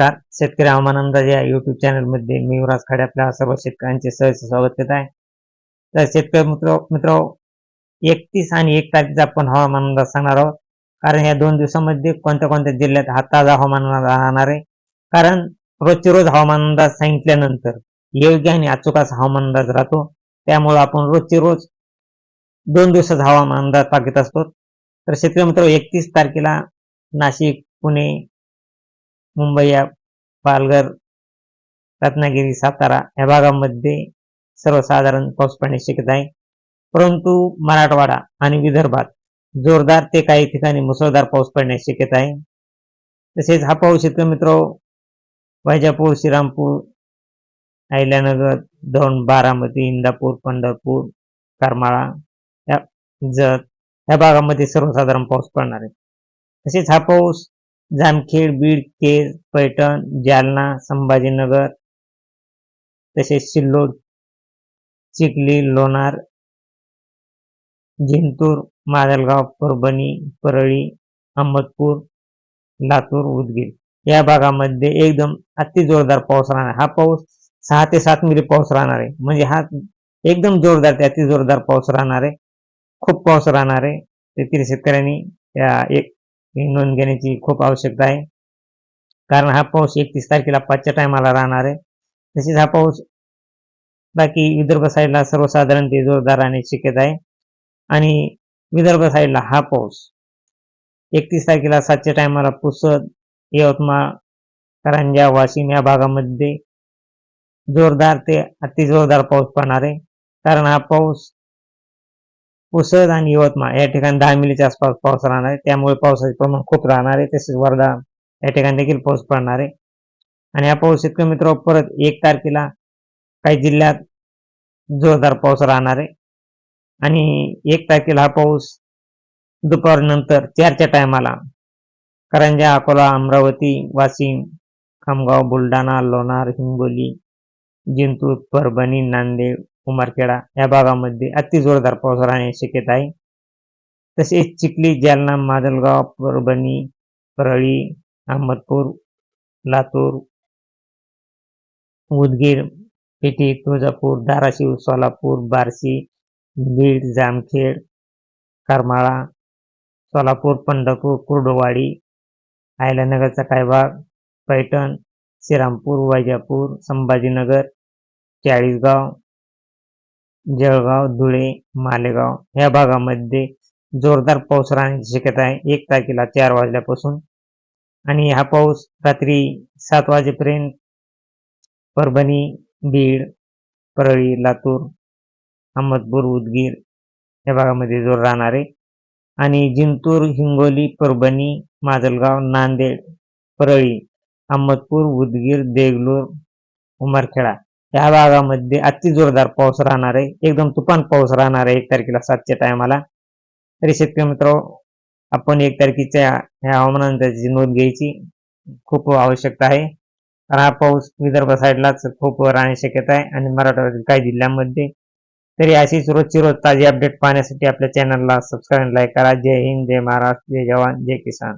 नमस्कार. शेतकरी हवामान अंदाज या युट्यूब चॅनलमध्ये मी युवराज खाडे आपल्या सर्व शेतकऱ्यांचे सहज स्वागत करत आहे. तर शेतकरी मित्र मित्र एकतीस आणि एक तारखेचा आपण हवामान अंदाज सांगणार आहोत. कारण या दोन दिवसामध्ये कोणत्या कोणत्या जिल्ह्यात हा ताजा हवामान अंदाज राहणार आहे? कारण रोजचे रोज हवामान अंदाज सांगितल्यानंतर योग्य आणि अचूक हवामान अंदाज राहतो. त्यामुळे आपण रोजचे रोज दोन दिवसाचा हवामान अंदाज पाकित असतो. तर शेतकरी मित्र एकतीस तारखेला नाशिक पुणे मुंबई या पालघर रत्नागिरी सातारा या भागामध्ये सर्वसाधारण पाऊस पडण्याची शक्यता आहे. परंतु मराठवाडा आणि विदर्भात जोरदार ते काही ठिकाणी मुसळधार पाऊस पडण्याची शक्यता आहे. तसेच हा पाऊस शेतकरी मित्र वैजापूर श्रीरामपूर अहिल्यानगर दौंड बारामती इंदापूर पंढरपूर करमाळा या जत या भागामध्ये सर्वसाधारण पाऊस पडणार आहे. तसेच हा पाऊस जामखेड, बीड, केज, पैठण, जालना, संभाजीनगर, तसेच सिल्लोड, चिखली, लोणार, जिंतूर, माजलगाव, परभणी, परळी, अहमदपूर, लातूर, उदगीर. या भागामध्ये एकदम अति जोरदार पाऊस राहणार. हा पाऊस सहा ते सात मिली पाऊस राहणार आहे. म्हणजे हा एकदम जोरदार ते अति जोरदार पाऊस राहणार आहे. खूप पाऊस राहणार आहे. तेथील शेतकऱ्यांनी एक नोंद घेण्याची खूप आवश्यकता आहे. कारण हा पाऊस एकतीस तारखेला पाचच्या टायमाला राहणार आहे. तसेच हा पाऊस बाकी विदर्भ साईडला सर्वसाधारण ते जोरदार राहण्याची शक्यता आहे. आणि विदर्भ साईडला हा पाऊस एकतीस तारखेला सातच्या टायमाला पुसद यवतमाळ करंजा वाशिम या भागामध्ये जोरदार ते अति जोरदार पाऊस पडणार आहे. कारण हा पाऊस पुसद आणि यवतमाळ या ठिकाणी दहा मिलीच्या आसपास पाऊस राहणार आहे. त्यामुळे पावसाचे प्रमाण खूप राहणार आहे. तसेच वर्धा या ठिकाणी देखील पाऊस पडणार आहे. आणि हा पाऊस इतकं मित्र परत एक तारखेला काही जिल्ह्यात जोरदार पाऊस राहणार आहे. आणि एक तारखेला हा पाऊस दुपारनंतर चारच्या टायमाला करंजा अकोला अमरावती वाशिम खामगाव बुलढाणा लोणार हिंगोली जिंतूर परभणी नांदेड उमरखेडा या भागामध्ये अति जोरदार पाऊस राहण्याची शक्यता आहे. तसेच चिखली जालना माजलगाव परभणी परळी अहमदपूर लातूर उदगीर पेठी तुळजापूर धाराशिव सोलापूर बार्शी बीड जामखेड करमाळा सोलापूर पंढरपूर कुर्डवाडी आयलानगरचा काही भाग पैठण श्रीरामपूर वैजापूर संभाजीनगर चाळीसगाव जळगाव धुळे मालेगाव या भागामध्ये जोरदार पाऊस राहण्याची शक्यता आहे. एक तारखेला चार वाजल्यापासून. आणि हा पाऊस रात्री सात वाजेपर्यंत परभणी बीड परळी लातूर अहमदपूर उदगीर या भागामध्ये जोर राहणार आहे. आणि जिंतूर हिंगोली परभणी माजलगाव नांदेड परळी अहमदपूर उदगीर देगलूर उमरखेडा या भागामध्ये अति जोरदार पाऊस राहणार आहे. एकदम तुफान पाऊस राहणार आहे एक तारखेला सातच्या टायमाला. तरी शेतकरी मित्र आपण एक तारखेच्या ह्या हवामानाची नोंद घ्यायची खूप आवश्यकता आहे. कारण हा पाऊस विदर्भ साईडलाच खूप राहण्याची शक्यता आहे आणि मराठवाड्यातील काही जिल्ह्यांमध्ये. तरी अशीच रोजची रोज ताजी अपडेट पाहण्यासाठी आपल्या चॅनलला सबस्क्राईब लाईक करा. जय हिंद जय महाराष्ट्र जय जवान जय किसान.